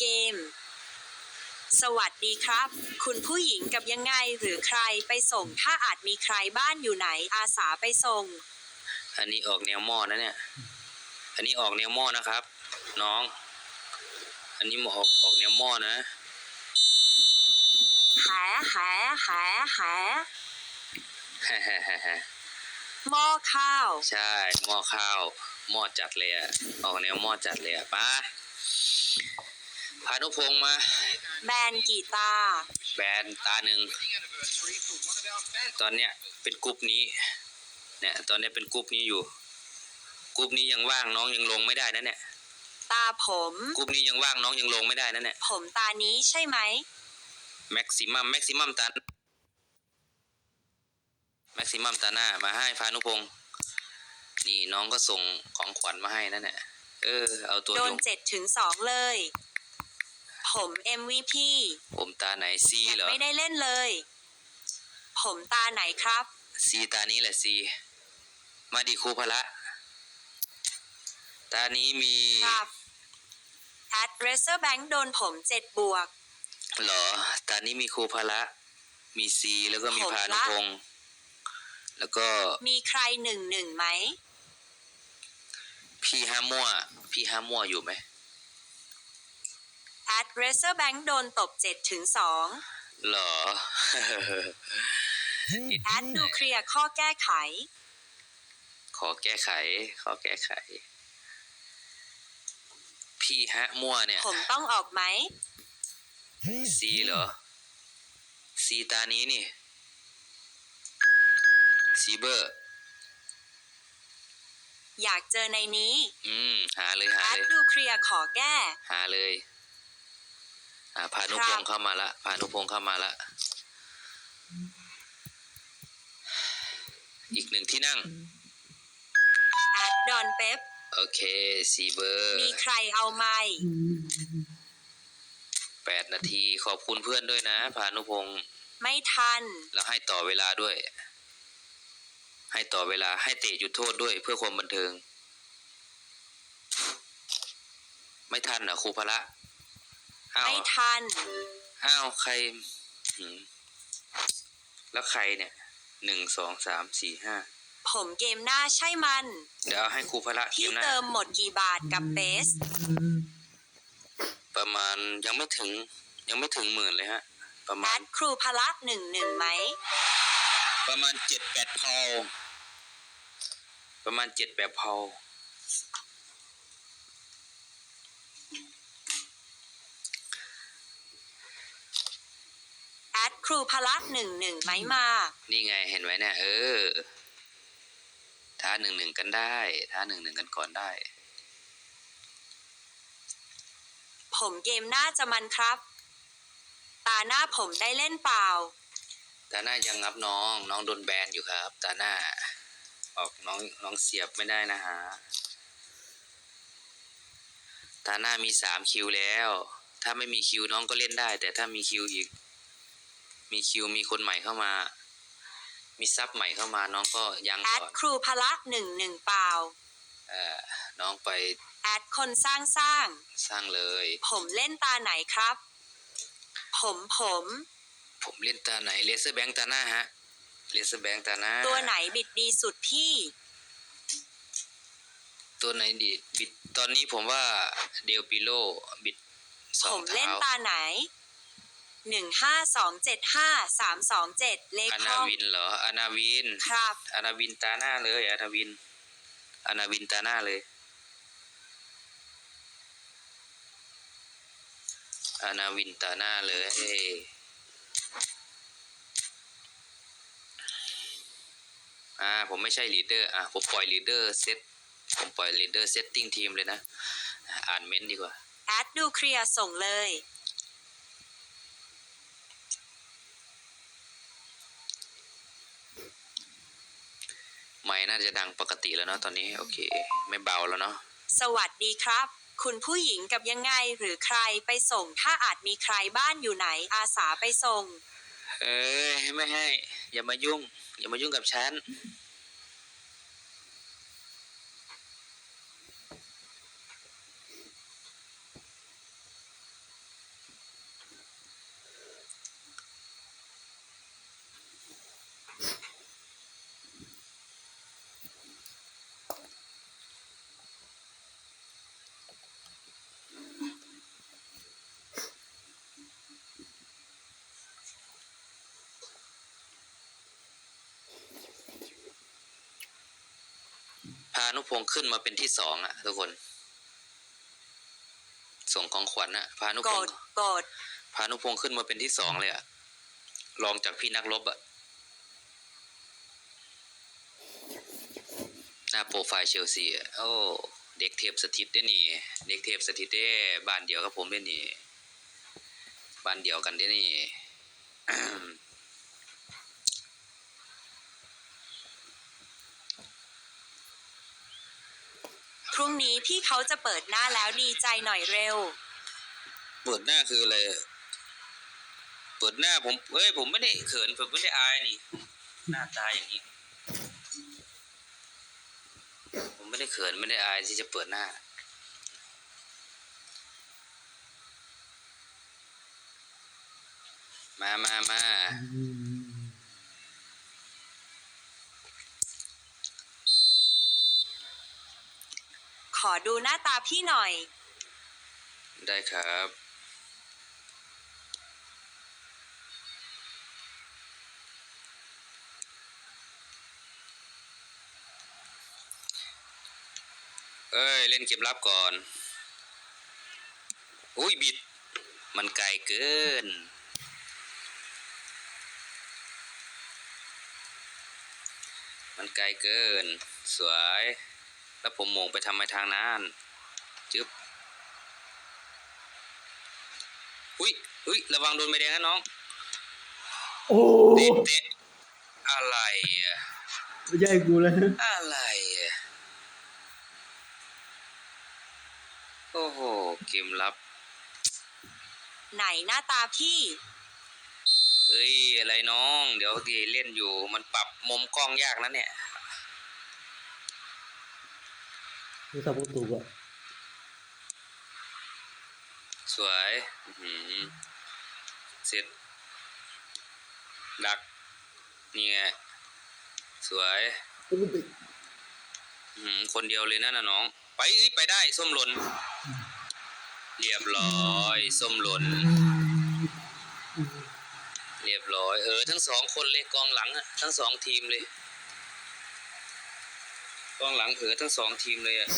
เกม สวัสดีครับ คุณผู้หญิงกับยังไงหรือใครไปส่ง ถ้าอาจมีใครบ้านอยู่ไหนอาสาไปส่ง อันนี้ออกแนวหม้อนะเนี่ย อันนี้ออกแนวหม้อนะครับ น้อง อันนี้ออกออกแนวหม้อนะแหแหแหแหฮ่าฮ่าฮ่าฮ่าหม้อข้าวใช่หม้อข้าวหม้อจัดเลยอะออกแนวหม้อจัดเลยอะไป้า พานุพงษ์มา แบนกีตาร์แบนตาหนึ่ง ตอนเนี้ยเป็นกรุ๊ปนี้ เนี่ยตอนเนี้ยเป็นกรุ๊ปนี้อยู่ กรุ๊ปนี้ยังว่างน้องยังลงไม่ได้นะเนี่ย ตาผม กรุ๊ปนี้ยังว่างน้องยังลงไม่ได้นะเนี่ย ผมตานี้ใช่ไหม แม็กซิมัมแม็กซิมัมตา แม็กซิมัมตาหน้ามาให้พานุพงศ์นี่น้องก็ส่งของขวัญมาให้นั่นแหละ เออเอาตัวโดยนงเจ็ดถึงสองเลย ผม MVP ผมตาไหนซียังเหรอ ไม่ได้เล่นเลย ผมตาไหนครับ ซีตานี้แหละซี มาดิครูพละ ตานี้มีครับ at Racer Bank โดนผมเจ็ดบวก เหรอ ตานี้มีครูพละ มีซีแล้วก็มีผมพานุละพงศ์แล้วก็ มีใครหนึ่งหนึ่งไหม พี่ห้ามั่ว พี่ห้ามั่วอยู่ไหม at Racer Bank โดนตบเจ็ดถึงสองเหรอ at ดูเคลียร์ข้อแก้ไข ขอแก้ไข ขอแก้ไข พี่ฮะมั่วเนี่ย ผมต้องออกไหม ซีเหรอ ซีตานี้นี่ ซีเบอร์ อยากเจอในนี้ อืม หาเลยหา at เลยดูเคลียร์ขอแก้ หาเลย อ่าพานุพงศ์เข้ามาละพานุพงศ์เข้ามาละอีกหนึ่งที่นั่ง at ดอนเป๊ปโอเคซีเบอร์ มีใครเอาไหมแปดนาทีขอบคุณเพื่อนด้วยนะพานุพงศ์ไม่ทัน แล้วให้ต่อเวลาด้วย ให้ต่อเวลาให้เตะหยุดโทษด้วยเพื่อความบันเทิง ไม่ทันเหรอครูพละ อ้าว ไม่ทัน อ้าวใครหืมแล้วใครเนี่ยหนึ่งสองสามสี่ห้าผมเกมหน้าใช่มัน เดี๋ยวเอาให้ครูพละเกพี่มหน้าเติมหมดกี่บาทกับเบส ประมาณยังไม่ถึง ยังไม่ถึงหมื่นเลยฮะ ประแอมาณ ดครูพละหนึ่งหนึ่งไหม ประมาณเจ็ดแปดพอลประมาณเจ็ดแปดพอล แอดครูพละหนึ่งหนึ่งไหมมา นี่ไงเห็นไหมเนี่ยเออท้าหนึ่งหนึ่งกันได้ท้าหนึ่งหนึ่งกันก่อนได้ ผมเกมหน้าจะมันครับ ตาหน้าผมได้เล่นเปล่า ตาหน้ายังงับน้อง น้องโดนแบนอยู่ครับ ตาหน้า ออกน้องน้องเสียบไม่ได้นะฮะตาหน้ามีสามคิวแล้ว ถ้าไม่มีคิวน้องก็เล่นได้ แต่ถ้ามีคิวอีก มีคิวมีคนใหม่เข้ามา มีซับใหม่เข้ามาน้องก็ยังแอดก่อนครูพละหนึ่งหนึ่งเปล่าเออน้องไปแอดคนสร้างสร้าง สร้างเลย ผมเล่นตาไหนครับ ผมผม ผมเล่นตาไหนเลเซอร์แบงตาหน้าฮะเลเซอร์แบงตาหน้าตัวไหนบิดดีสุดพี่ ตัวไหนดีบิดตอนนี้ผมว่าเดลปิโลบิดสผองมเล่นเท้าตาไหน หนึ่งห้าสองเจ็ดห้าสามสองเจ็ดเลขอาห้นาองวินเหรออานาวินครับอานาวินตาหน้าเลยอานาวินอานาวินตาหน้าเลยอานาวินตาหน้าเลยอ่าผมไม่ใช่ลีดเดอร์อะผมปล่อยลีดเดอร์เซตผมปล่อยลีดเดอร์เซตติ้งทีมเลยนะอ่านเม้นต์ดีกว่า แอดดูเคลียร์ส่งเลย ไม่น่าจะดังปกติแล้วเนาะตอนนี้โอเค ไม่เบาแล้วเนาะสวัสดีครับ คุณผู้หญิงกับยังไงหรือใครไปส่ง ถ้าอาจมีใครบ้านอยู่ไหนอาสาไปส่ง เอ้ยไม่ให้ อย่ามายุ่ง อย่ามายุ่งกับฉัน นุ พงศ์ขึ้นมาเป็นที่สองอะทุกคน ส่งของขวัญอะพานุกพงดศ์กดพานุพงศ์ขึ้นมาเป็นที่สองเลยอะรองจากพี่นักรบอะหน้าโปรไฟล์เชลซีอะโอ้เด็กเทพสถิตได้นี่ เด็กเทพสถิตได้บ้านเดียวกับผมได้นี่ บ้านเดียวกันได้นี่ รุ่งนี้พี่เขาจะเปิดหน้าแล้วดีใจหน่อยเร็ว เปิดหน้าคืออะไร เปิดหน้าผมเอ้ยผมไม่ได้เขินผมไม่ได้อายนี่ หน้าตาอย่างนี้ ผมไม่ได้เขินไม่ได้อายที่จะเปิดหน้า มามามา ดูหน้าตาพี่หน่อย ได้ครับ เอ้ย เล่นเก็บรับก่อน อุ้ย บิด มันไกลเกินมันไกลเกิน สวย แล้วผมมองไปทำไมทางนั้นจึ๊บอุ้ยอุ้ยระวังโดนใบแดงนะน้องโอ้เตะเตะอะไรอะไม่ใช่กูแล้วอะไรอะโอ้โหเกมลับ ไหนหน้าตาพี่ เอ้ยอะไรน้อง เดี๋ยวดีเล่นอยู่มันปรับมุมกล้องยากนะเนี่ย กูสับกูถูกอะสวยหือเสร็จ ดัก นี่ไง สวยหือคนเดียวเลยนะน่ะน้อง ไปไปได้ ส้มหล่น เรียบร้อย ส้มหล่น เรียบร้อย เออ ทั้งสองคนเลยกองหลังอะทั้งสองทีมเลย กองหลังเออทั้งสองทีมเลยอะ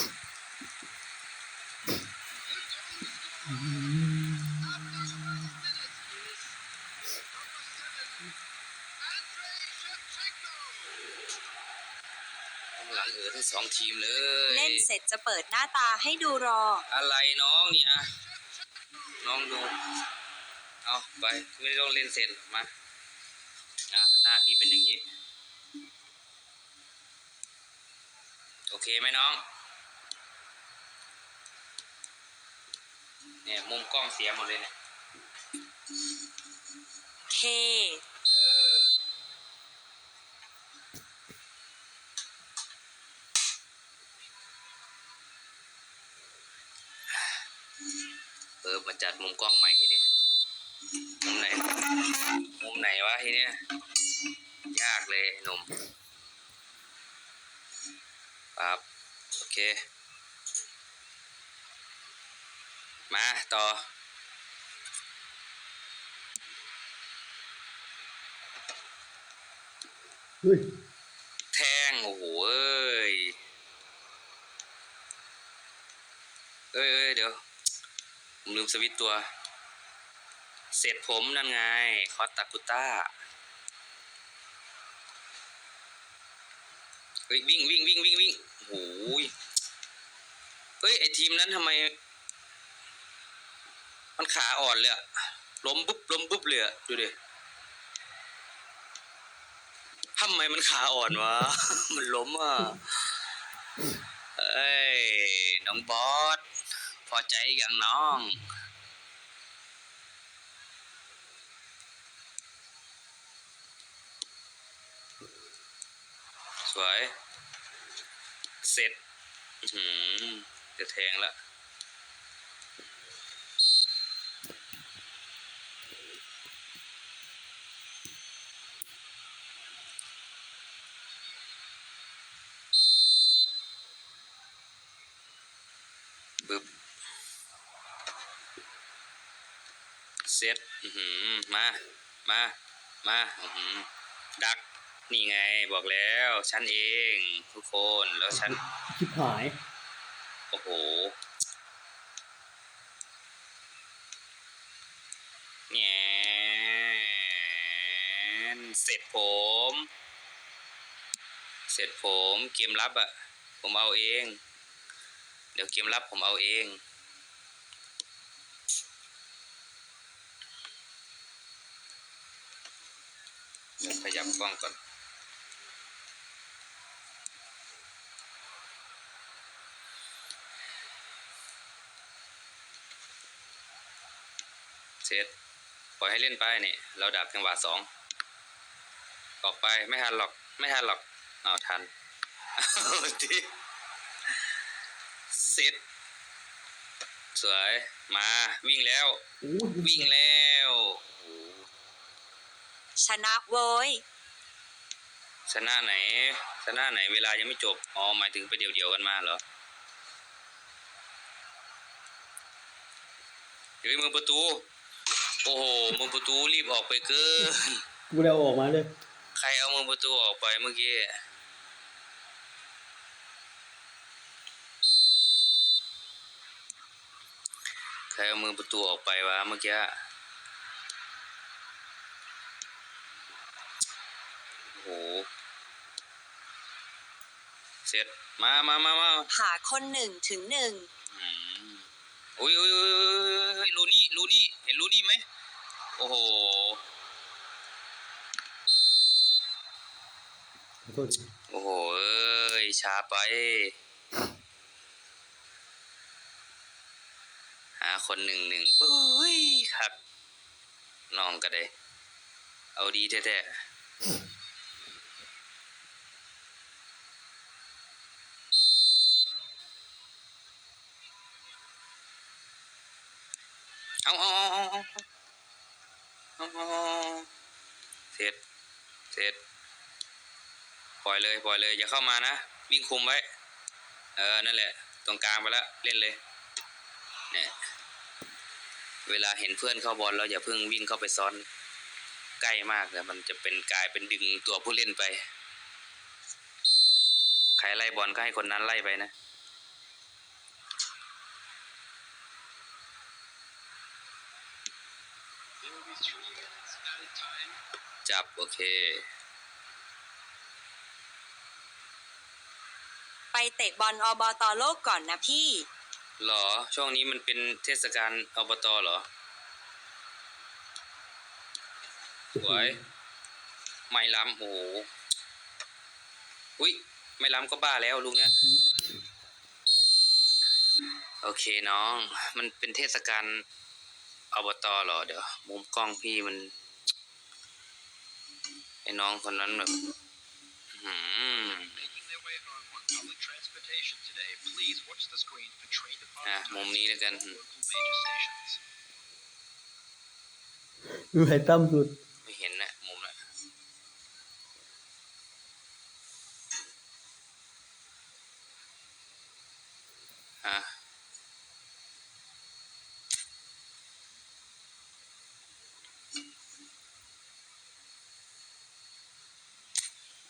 กองหลังเออทั้งสองทีมเลยเล่นเสร็จจะเปิดหน้าตาให้ดูรอ อะไรน้องนี่อะน้องดู เอาไปไม่ต้องเล่นเสร็จหรอกมาอะหน้าพี่เป็นอย่างนี้ โอ เคไหมน้องเนี่ยมุมกล้องเสียหมดเลยเนี่ยเคเออเออมาจัดมุมกล้องใหม่ทีนี้มุมไหน มุมไหนวะทีเนี้ยยากเลยหนุ่มครับ โอเค มาต่อเฮ้ยแทงโอ้โหเอ้ยเอ้ยเอ้ยเดี๋ยว ผมลืมสวิตตัว เสร็จผมนั่นไง คอสตาคุต้าเฮ้ยวิ่งวิ่งวิ่งวิ่งวิ่งโอ้ย เฮ้ยไอทีมนั้นทำไม มันขาอ่อนเลยอะล้มปุ๊บล้มปุ๊บเลยอะดูดิทำไมมันขาอ่อนวะ มันล้มอะเอ้ย น้องบอส พอใจอย่างน้อง สวย เสร็จ อื้อหือ จะแทงละปึ๊บเสร็จอือหือมา มา มาหือดัก นี่ไงบอกแล้ว ฉันเอง ทุกคน แล้วฉัน ชิบหาย โอ้โหแงนเสร็จผม เสร็จผมเกมรับอะผมเอาเอง เดี๋ยวเกมรับผมเอาเองขยับกล้องก่อน เสร็จปล่อยให้เล่นไปนี่เราดับจังหวะสองออกไปไม่ทันหรอก ไม่ทันหรอกเอาวทันเอาดิเสร็จสวยมาวิ่งแล้วโอ้ยวิ่งแล้วโอ้โหชนะโว้ยชนะไหนชนะไหนเวลายังไม่จบอ๋อหมายถึงไปเดี่ยวๆกันมาเหรอเฮ้ยมือประตู โอ้โหมือประตูรีบออกไปเกินกูเดาออกมาเลย ใครเอามือประตูออกไปเมื่อกี้ใครเอามือประตูออกไปวะเมื่อกี้โอ้โหเสร็จมามามามาหาคนหนึ่งถึงหนึ่งอืมอุ้ยอุ้ยอุ้ย อุ้ยอุ้ยรู้นี่รู้นี่เห็นรู้นี่ไหมโอ้โหขอโทษโอ้โหเอ้ยช้าไป หาคนหนึ่งหนึ่งปุ้ยครับน้องก็ได้ เอาดีแท้ๆเอาเอาเอาเอาเอา เสร็จ เสร็จ ปล่อยเลย ปล่อยเลย อย่าเข้ามานะ วิ่งคุมไว้ เออ นั่นแหละ ตรงกลางไปแล้ว เล่นเลย เนี่ย เวลาเห็นเพื่อนเข้าบอลเราอย่าเพิ่งวิ่งเข้าไปซ้อน ใกล้มากเลยมันจะเป็นกลายเป็นดึงตัวผู้เล่นไป ใครไล่บอลก็ให้คนนั้นไล่ไปนะ จับ โอเค ไปเตะบอลอบตโลกก่อนนะพี่ หรอ ช่วงนี้มันเป็นเทศกาลอบตเหรอ สวย ไม่ล้ำโอ้โหอุ้ยไม่ล้ำก็บ้าแล้วลุงเนี้ยโอเคน้อง มันเป็นเทศกาล อบตเหรอเดี๋ยวมุมกล้องพี่มันไอ้น้องคนนั้นแบบหืมอะมุมนี้แล้วกันดูไอ้ตั้มสุด ไม่เห็นนะมุมนะอะ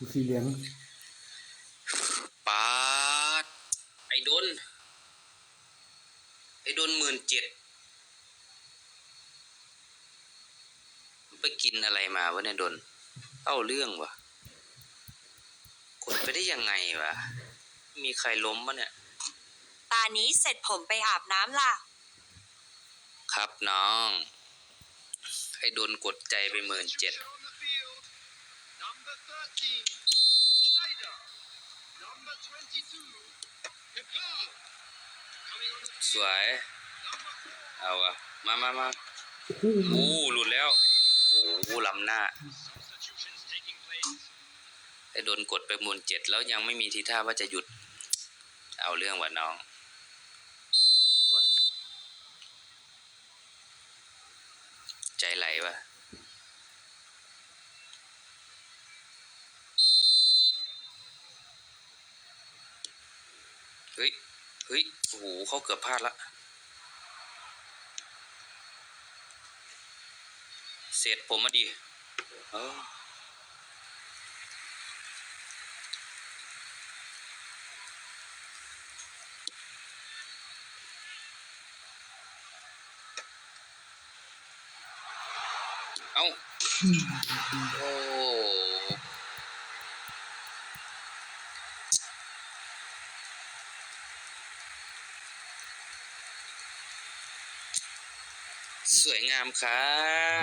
กูสีเหลืองปาดไอ้ดนไอ้ดนหมื่นเจ็ดไปกินอะไรมาวะเนี่ยดนเล่าเรื่องวะกดไปได้ยังไงวะ มีใครล้มปะเนี่ย ตานี้เสร็จผมไปอาบน้ำล่ะ ครับน้องไอ้โดนกดใจไปหมื่นเจ็ด ส field, วย number 4, เอาอะมามามาโอ้โหโอ้หลุดแล้วโอ้โหล้ำหน้า substitutions taking place. ไอ้โดนกดไปหมื่นเจ็ดแล้วยังไม่มีทีท่าว่าจะหยุด เอาเรื่องว่ะน้องว่าใจไหลวะเฮ้ย เฮ้ย โอ้โหเขาเกือบพลาดละ เสร็จผมมาดี เออาโอ้ สวยงามครั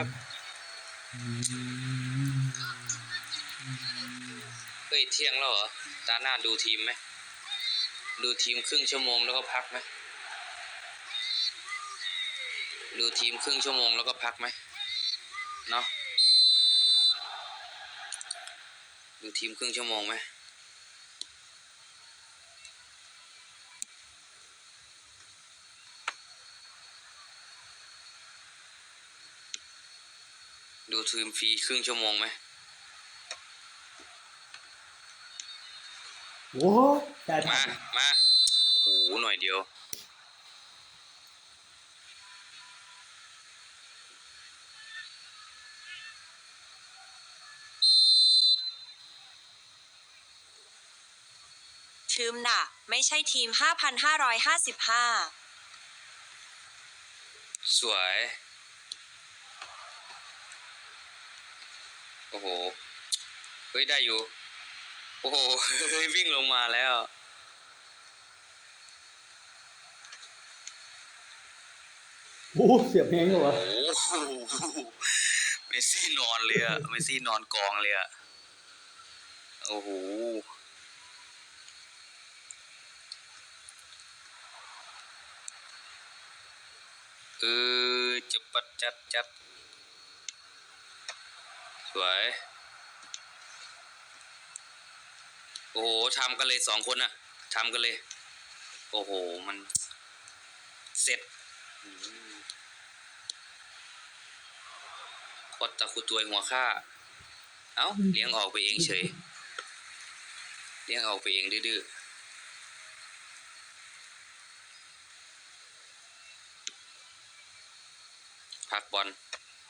บ เฮ้ย เที่ยงแล้วเหรอ ตาหน้าดูทีมไหม ดูทีมครึ่งชั่วโมงแล้วก็พักไหม ดูทีมครึ่งชั่วโมงแล้วก็พักไหม เนาะ ดูทีมครึ่งชั่วโมงไหม ทีมฟรีครึ่งชั่วโมงไหมโอ้ได้มา มา โอ้โห หน่อยเดียวชืมน่ะ ไม่ใช่ทีม 5,555 สวย โอ้โห เฮ้ยได้อยู่ โอ้โหเฮ้ยวิ่งลงมาแล้ว โอ้เสียบแหงเหรอวะโอ้โหเมสซี่นอนเลยอะเมสซี่นอนกองเลยอะโอ้โหเออจะปัดจัดจัดส วยโอ้โหทำกันเลยสองคนอะทำกันเลย โอ้โห มัน เสร็จพอตะคุตัวยหัวข้า เอ้า เลี้ยงออกไปเองเฉย เลี้ยงออกไปเองดื้อพักบอล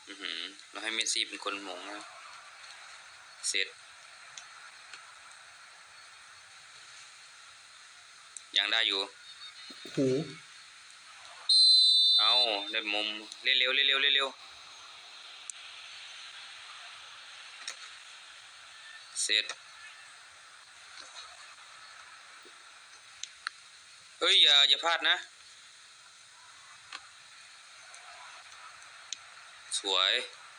อือหือเราให้เมสซี่เป็นคนหมงนะ เสร็จ ยังได้อยู่โอ้โหเอาได้มุมเร็วเร็วเร็วเร็วเร็วเสร็จเฮ้ยอย่าอย่าพลาดนะ สวย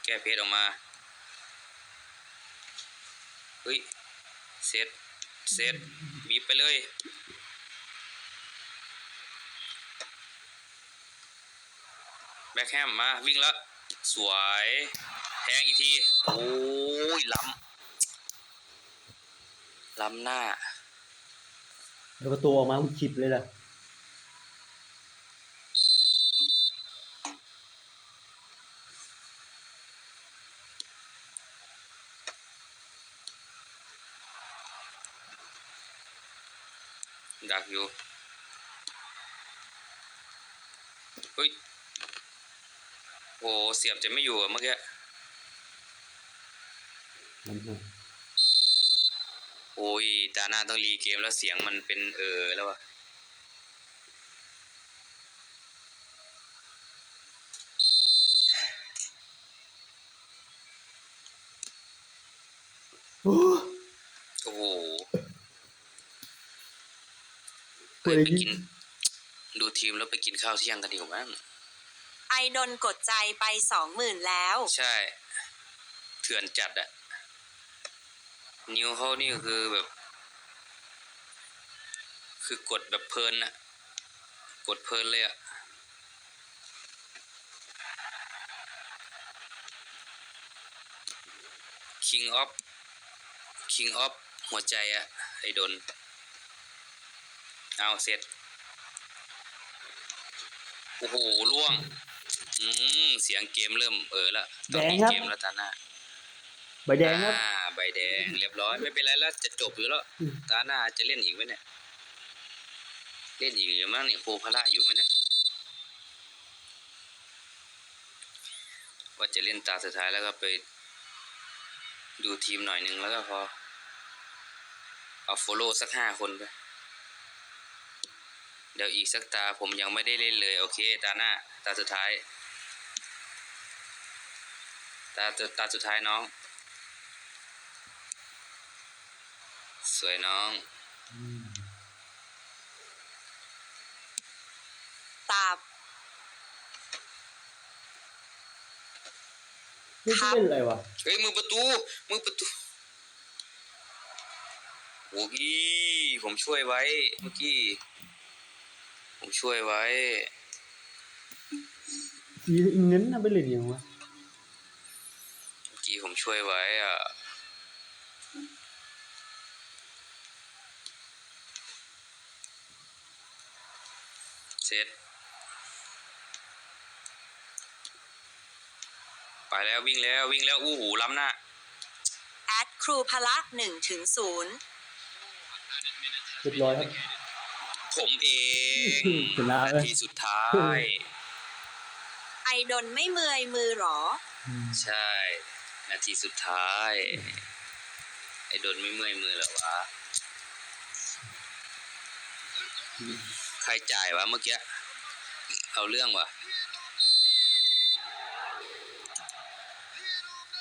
แก้เพจออกมา เฮ้ยเสร็จเสร็จบีบไปเลย แบ็คแฮมมาวิ่งแล้ว สวยแทงอีกที โอ้ยล้ำล้ำหน้าเดี๋ยวประตูออกมามันขิดเลยล่ะ ดักอยู่เฮ้ยโอ้เสียบจะไม่อยู่อะเมื่อกี้มันมาโอ้ยตาหน้าต้องรีเกมแล้วเสียงมันเป็นเออแล้ววะโอ้ โอ้โห เฮ้เฮ้ยยไปกิน ดูทีมแล้วไปกินข้าวเที่ยงกันดีกว่ามั้งไอดนกดใจไป20,000แล้ว ใช่ เถื่อนจัดอะนิวเขานี่ก็คือแบบ คือกดแบบเพลินอะกดเพลินเลยอะคิงออฟคิงออฟหัวใจอะไอดน เอาเสร็จ โอ้โหล่วง อืมเสียงเกมเริ่มเออละต้องมีเกมแล้วตาหน้าใบแดงครับอ่าใบแดงเรียบร้อยไม่เป็นไรแล้วจะจบอยู่แล้วอืมตาหน้าจะเล่นอีกไหมเนี่ย เล่นอีกอยู่มั้งเนี่ยครูพละอยู่ไหมเนี่ยว่าจะเล่นตาสุดท้ายแล้วก็ไป ดูทีมหน่อยหนึงแล้วก็พอเอาโฟโล่สักห้าคนไป เดี๋ยวอีกสักตาผมยังไม่ได้เล่นเลย โอเค ตาหน้า ตาสุดท้ายตตาตัวตาสุดท้ายน้อง สวยน้องอืมตาบนี่ครัจะบเล่นอะไรวะ เฮ้ย มือประตู มือประตูโอ้ยผมช่วยไว้เมื่อกี้ ผมช่วยไว้สีเน้นนะไปเล่นอย่างวะเมื่อกี้ผมช่วยไว้อะเสร็จไปแล้ววิ่งแล้ววิ่งแล้วอู้หูล้ำหน้าแอดครูพละหนึ่งถึงศูนย์เรียบร้อยครับ ผมเองชนะนาเลยทีสุดท้าย ไอดนไม่เมื่อยมือหรออืมใช่ นาทีสุดท้าย ไอ้โดนไม่เมื่อยมือเหรอวะ ใครจ่ายวะเมื่อกี้ เอาเรื่องวะ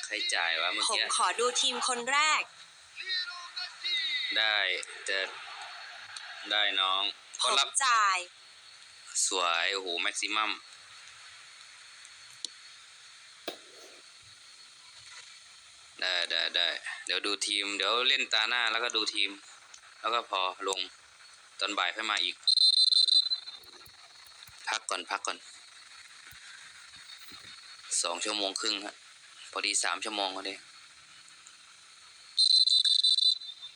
ใครจ่ายวะเมื่อผมกี้ขอดูทีมคนแรก ได้แต่ได้น้อง ผก็มรับจ่าย สวย โอ้โห แม็กซิมัม ได้ได้ได้ เดี๋ยวดูทีม เดี๋ยวเล่นตาหน้าแล้วก็ดูทีม แล้วก็พอลง ตอนบ่ายค่อยมาอีก พักก่อนพักก่อน สองชั่วโมงครึ่งครับพอดีสามชั่วโมงก็ได้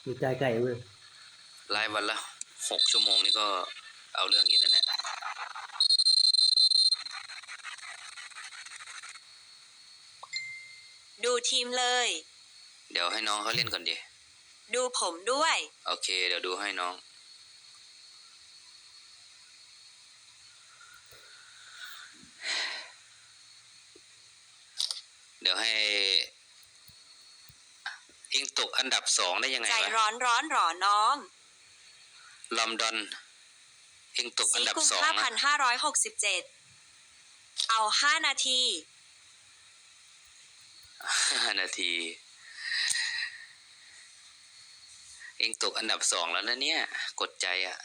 อยู่ใจไก่เว้ยไล่วันละ หกชั่วโมงนี่ก็เอาเรื่องอยู่นะเนี่ยดูทีมเลย เดี๋ยวให้น้องเขาเล่นก่อนดิ ดูผมด้วย โอเค เดี๋ยวดูให้น้อง เดี๋ยวให้เองตกอันดับสองได้ยังไงใจวะ ร้อนร้อนหรอน้อง ลอนดอนเองตกอัซีนดับกุมสองห้าอะพันห้าร้อยหกสิบเจ็ดเอาห้านาที ห้านาที เองตกอันดับสองแล้วนะเนี่ย กดใจอะ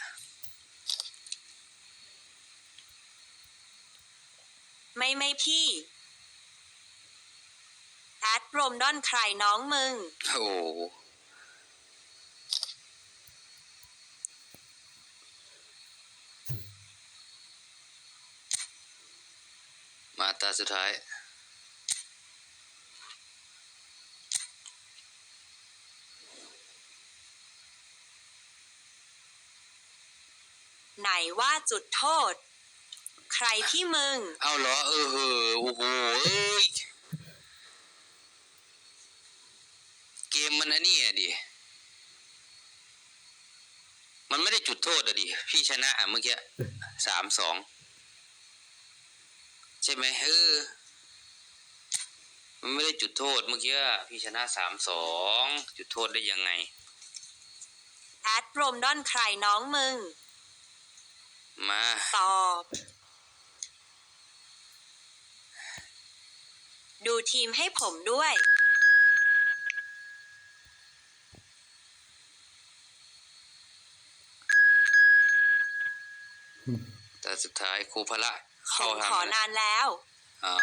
ไม่ไม่พี่ แอดโรมดอนใครน้องมึง โอ้โห มาตาสุดท้าย ไหนว่าจุดโทษ ใครพี่มึง เอาเหรอ เออเหอโอ้โหเอ้ยเกมมันอันนี้อะดิ มันไม่ได้จุดโทษอะดิ พี่ชนะอะเมื่อกี้สามสอง ใช่ไหมเออมันไม่ได้จุดโทษเมื่อกี้อะพี่ชนะสามสองจุดโทษได้ยังไงแอดโรมดอนใครน้องมึง มาตอบ ดูทีมให้ผมด้วย แต่สุดท้ายครูพละผ เข้ามขทำอแล้วนานแล้วอ่า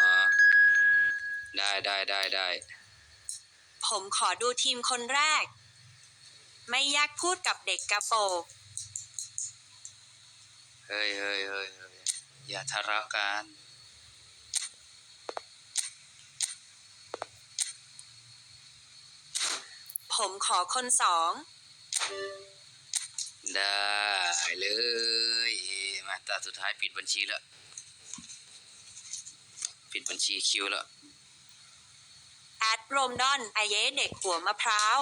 ได้ได้ได้ได้ผมขอดูทีมคนแรก ไม่อยากพูดกับเด็กกระโปรงเฮ้ยเฮ้ยเฮ้ยเฮ้ยอย่าทะเลาะกัน ผมขอคนสอง ได้เลย มาตาสุดท้ายปิดบัญชีแล้ว ปิดบัญชีคิวแล้ว แอดโรมดอนไอเย่เด็กหัวมะพร้าว